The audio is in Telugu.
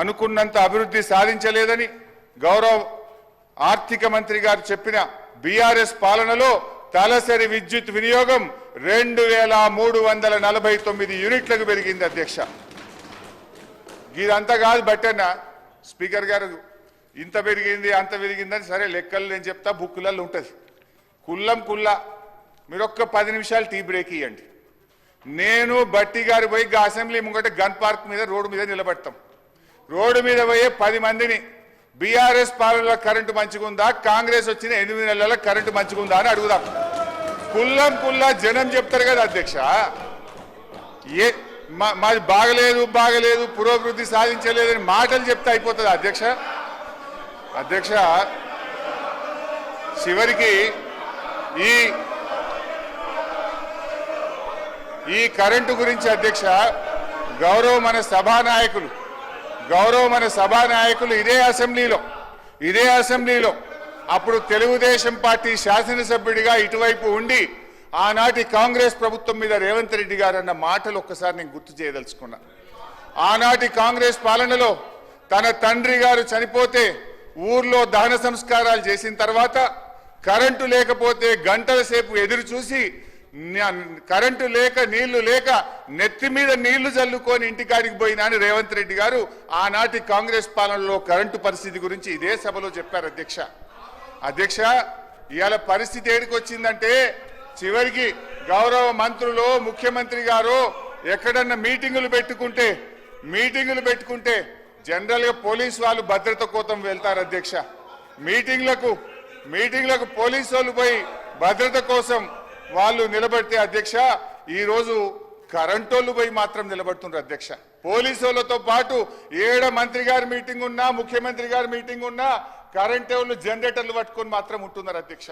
అనుకున్నంత అభివృద్ధి సాధించలేదని గౌరవ ఆర్థిక మంత్రి గారు చెప్పిన బీఆర్ఎస్ పాలనలో తలసరి విద్యుత్ వినియోగం రెండు వేల మూడు వందల నలభై తొమ్మిది యూనిట్లకు పెరిగింది అధ్యక్ష. ఇదంతా కాదు బట్టన్న. స్పీకర్ గారు ఇంత పెరిగింది అంత పెరిగిందని సరే లెక్కలు నేను చెప్తా బుక్కులలో ఉంటుంది. కుల్లం కుల్ల. మీరు ఒక్క పది నిమిషాలు టీ బ్రేక్ ఇవ్వండి నేను బట్టి గారు పోయి అసెంబ్లీ ముంగట గన్ పార్క్ మీద రోడ్డు మీద నిలబడతాం. రోడ్డు మీద పోయే పది మందిని. బీఆర్ఎస్ పాలనలో కరెంటు మంచిగుందా? కాంగ్రెస్ వచ్చిన ఎనిమిది నెలల కరెంటు మంచిగుందా అని అడుగుదాం. కుల్లం కుల్లా జనం చెప్తారు కదా అధ్యక్ష. ఏ మా- మాది బాగలేదు బాగలేదు పురోభివృద్ధి సాధించలేదని మాటలు చెప్తే అయిపోతుంది అధ్యక్ష. అధ్యక్ష చివరికి ఈ ఈ కరెంటు గురించి అధ్యక్ష గౌరవ మన సభానాయకులు గౌరవ మన సభా నాయకులు ఇదే అసెంబ్లీలో ఇదే అసెంబ్లీలో. అప్పుడు తెలుగుదేశం పార్టీ శాసనసభ్యుడిగా ఇటువైపు ఉండి ఆనాటి కాంగ్రెస్ ప్రభుత్వం మీద రేవంత్ రెడ్డి గారు అన్న మాటలు ఒక్కసారి నేను గుర్తు చేయదలుచుకున్నా. ఆనాటి కాంగ్రెస్ పాలనలో తన తండ్రి గారు చనిపోతే ఊర్లో దహన సంస్కారాలు చేసిన తర్వాత కరెంటు లేకపోతే గంటల సేపు ఎదురు చూసి కరెంటు లేక నీళ్ళు లేక నెత్తి మీద నీళ్ళు చల్లుకొని ఇంటికాడికి పోయినా అని రేవంత్ రెడ్డి గారు ఆనాటి కాంగ్రెస్ పాలనలో కరెంటు పరిస్థితి గురించి ఇదే సభలో చెప్పారు అధ్యక్ష. అధ్యక్ష ఇవాళ పరిస్థితి ఏడికొచ్చిందంటే చివరికి గౌరవ మంత్రులు ముఖ్యమంత్రి గారు ఎక్కడన్నా మీటింగులు పెట్టుకుంటే మీటింగులు పెట్టుకుంటే జనరల్గా పోలీసు పోలీస్ వాళ్ళు భద్రత కోసం వెళ్తారు అధ్యక్ష. మీటింగ్లకు మీటింగ్లకు పోలీసు వాళ్ళు పోయి భద్రత కోసం వాళ్ళు నిలబడితే అధ్యక్ష ఈరోజు కరెంటోళ్ళు పోయి మాత్రం నిలబడుతున్నారు అధ్యక్ష. పోలీసు వాళ్ళతో పాటు ఏడ మంత్రి గారి మీటింగ్ ఉన్నా ముఖ్యమంత్రి గారి మీటింగ్ ఉన్నా కరెంట్ వాళ్ళు జనరేటర్లు పట్టుకొని మాత్రం ఉంటున్నారు అధ్యక్ష.